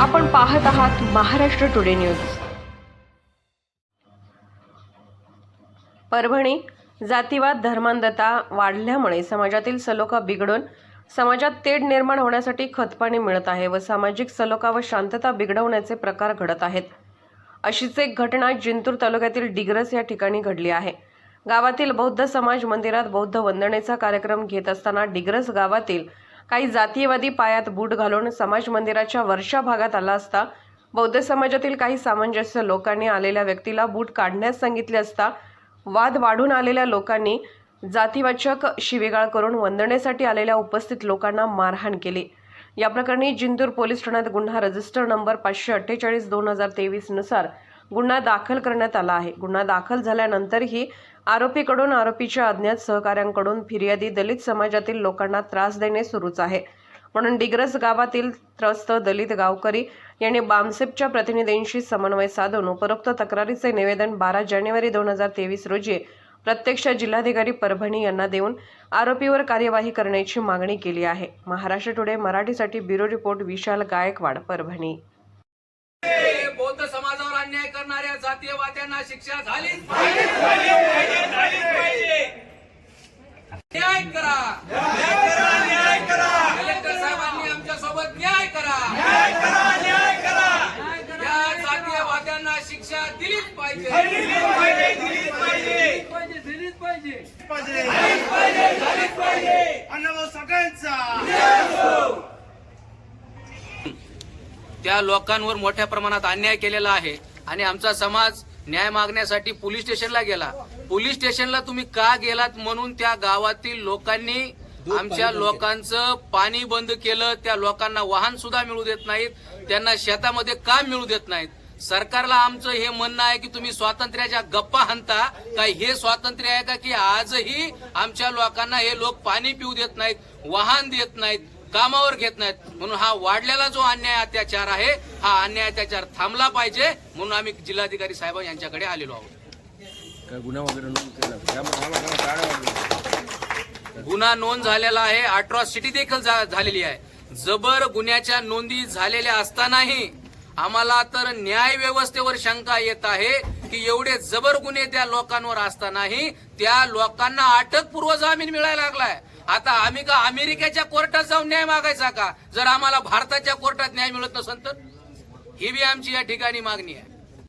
आपण पाहत आहात महाराष्ट्र टुडे न्यूज. परभणी जातीवाद धर्मांधता वाढल्यामुळे समाजातील सलोखा बिघडून समाजात तेढ निर्माण होण्यासाठी खतपाणी मिळत आहे व सामाजिक सलोखा व शांतता बिघडवण्याचे प्रकार घडत आहेत. अशीच एक घटना जिंतूर तालुक्यातील डिग्रस या ठिकाणी घडली आहे. गावातील बौद्ध समाज मंदिरात बौद्ध वंदनेचा कार्यक्रम घेत असताना डिग्रस गावातील काही जातीयवादी पायात बूट घालून समाज मंदिराच्या वर्षा भागात आला असता बौद्ध समाजातील काही सामंजस्य लोकांनी आलेल्या व्यक्तीला बूट काढण्यास सांगितले असता वाद वाढून आलेल्या लोकांनी जातीवाचक शिवेगाळ करून वंदनेसाठी आलेल्या उपस्थित लोकांना मारहाण केली. या प्रकरणी जिंतूर पोलीस ठाण्यात गुन्हा रजिस्टर नंबर पाचशे अठ्ठेचाळीस दोन हजार तेवीसनुसार गुन्हा दाखल करण्यात आला आहे. गुन्हा दाखल झाल्यानंतरही आरोपीकडून आरोपीच्या अज्ञात सहकाऱ्यांकडून फिर्यादी दलित समाजातील लोकांना त्रास देणे सुरूच आहे. म्हणून डिग्रस गावातील त्रस्त दलित गावकरी यांनी बामसेपच्या प्रतिनिधींशी समन्वय साधून उपरोक्त तक्रारीचे निवेदन बारा जानेवारी दोन हजार तेवीस रोजी प्रत्यक्ष जिल्हाधिकारी परभणी यांना देऊन आरोपीवर कार्यवाही करण्याची मागणी केली आहे. महाराष्ट्र टुडे मराठीसाठी ब्युरो रिपोर्ट विशाल गायकवाड परभणी. बौद्ध समाजावर अन्याय करणाऱ्या जातीयवाद्यांना शिक्षा झालीच न्याय करा. कलेक्टर साहेबांनी आमच्यासोबत न्याय करा या जातीयवाद्यांना शिक्षा दिलीच पाहिजे. दिलीच पाहिजे अण्णाभाऊ सगळ्यांचा. त्या लोकांवर मोठ्या प्रमाणात अन्याय केलेला आहे. आणि आमचा समाज न्याय मागण्यासाठी पोलीस स्टेशनला गेला. पोलीस स्टेशनला तुम्ही का गेलात म्हणून त्या गावातील लोकांनी आमच्या लोकांचं पाणी बंद केलं. त्या लोकांना वाहन सुद्धा मिळू देत नाहीत. त्यांना शेतामध्ये काम मिळू देत नाहीत. सरकारला आमचं हे म्हणणं आहे की तुम्ही स्वातंत्र्याच्या गप्पा हाणता काय हे स्वातंत्र्य आहे का की आजही आमच्या लोकांना हे लोक पाणी पिऊ देत नाहीत वाहन देत नाहीत. कामावर घेत नाहीत. म्हणून हा वाढलेला जो अन्याय अत्याचार आहे हा अन्याय अत्याचार थांबला पाहिजे म्हणून आम्ही जिल्हाधिकारी साहेब यांच्याकडे आलेलो आहोत. गुन्हा वगैरे नोंद. गुन्हा झालेला आहे अट्रॉसिटी देखील झालेली आहे. जबर गुन्ह्याच्या नोंदी झालेल्या असतानाही आम्हाला तर न्याय व्यवस्थेवर शंका येत आहे की एवढे जबर गुन्हे त्या लोकांवर असतानाही त्या लोकांना अटकपूर्व जामीन मिळायला लागलाय. आता आम्ही का अमेरिकेच्या कोर्टात जाऊन न्याय मागायचा का? जर आम्हाला भारताच्या कोर्टात न्याय मिळत नसेल तर? ही बी आमची या ठिकाणी मागणी आहे.